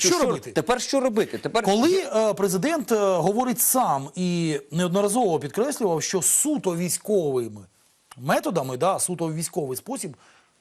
Що робити? Тепер що робити? Тепер Коли е, президент е, говорить сам і неодноразово підкреслював, що суто військовими методами, да, суто військовий спосіб.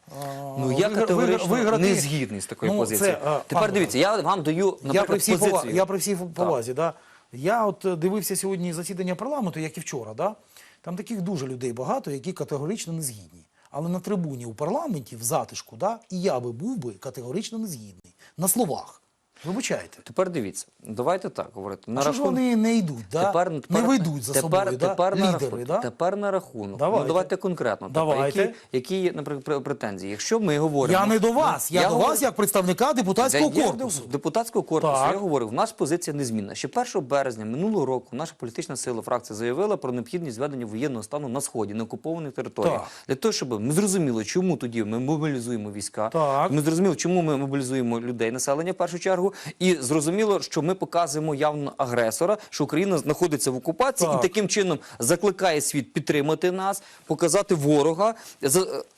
е, Ну я категорично виграти- не згідний з такою Ну, позицією. це, е, Тепер пане дивіться, я вам даю я при всій позицію. повазі, я при всій повазі, да. Я от е, дивився сьогодні засідання парламенту, як і вчора, да. Там таких дуже людей багато, які категорично не згідні. Але на трибуні у парламенті, в затишку, да, і я би був би категорично не згідний. На словах. Вибачайте. Тепер дивіться, давайте так говорити. На А що ж вони не йдуть, да? Тепер, не тепер, ведуть за тепер, собою, да? тепер, на лідери, рахунок, да? тепер на рахунок. Давайте. Ну, давайте конкретно. Давайте. які, які є, наприклад, пр- претензії? Якщо ми говоримо... Я не до вас, я, до говорю- вас як представника депутатського Я- я корпусу. Депутатського корпусу Так. я говорю, в нас позиція незмінна. Ще 1 березня минулого року наша політична сила фракція заявила про необхідність введення воєнного стану на сході, на окупованих територіях. Так. Для того, щоб ми зрозуміли, чому тоді ми мобілізуємо війська. Так. Ми зрозуміли, чому ми мобілізуємо людей, населення в першу чергу, і зрозуміло, що ми показуємо явно агресора, що Україна знаходиться в окупації Так. і таким чином закликає світ підтримати нас, показати ворога,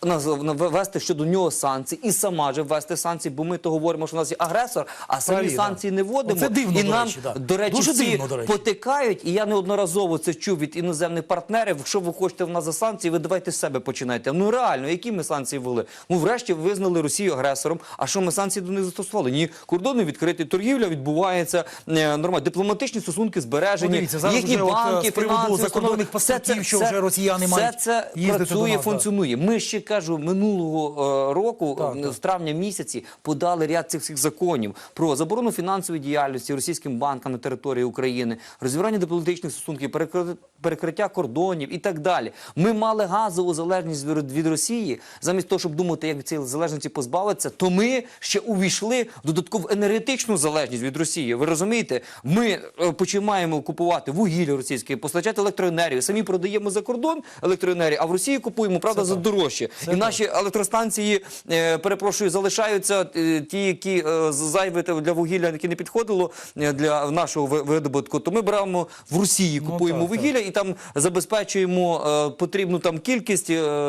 наз- ввести щодо нього санкції і сама же ввести санкції, бо ми то говоримо, що у нас є агресор, а самі Правильно. санкції не вводимо. Оце дивно, і до нам, речі, да. до речі, Дуже всі дивно, до речі. потикають, і я неодноразово це чув від іноземних партнерів. Якщо ви хочете в нас за санкції, ви давайте з себе починайте. Ну реально, які ми санкції ввели? Ну, врешті визнали Росію агресором. А що ми санкції до них застосували? Ні, кордони відкриті, торгівля відбувається е, нормально, дипломатичні стосунки збережені. Ну, дивіться, зараз їхні вже банки, з приводу закордонних паспортів, що вже росіяни все мають це працює, нас, функціонує. Ми ще кажу минулого е, року, Так, е, в травня місяці, подали ряд цих всіх законів про заборону фінансової діяльності російським банкам на території України, розірвання дипломатичних стосунків, перекри- перекриття кордонів і так далі. Ми мали газову залежність від Росії. Замість того, щоб думати, як цієї залежності позбавитися, то ми ще увійшли в додаткову енергетичну залежність від Росії. Ви розумієте? Ми е, починаємо купувати вугілля російське, постачати електроенергію. Самі продаємо за кордон електроенергію, а в Росії купуємо правда за дорожче. І наші електростанції, е, перепрошую, залишаються е, ті, які зайві для вугілля, які не підходило для нашого видобутку. То ми беремо в Росії, купуємо так, так. вугілля і там забезпечуємо потрібну там кількість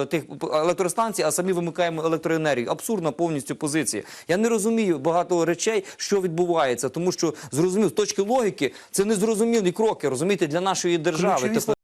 тих електростанцій, а самі вимикаємо електроенергію. Абсурдна повністю позиція. Я не розумію багато речей, що відбувається, тому що зрозумів з точки логіки це незрозумілі кроки, розумієте, для нашої держави. Тепер-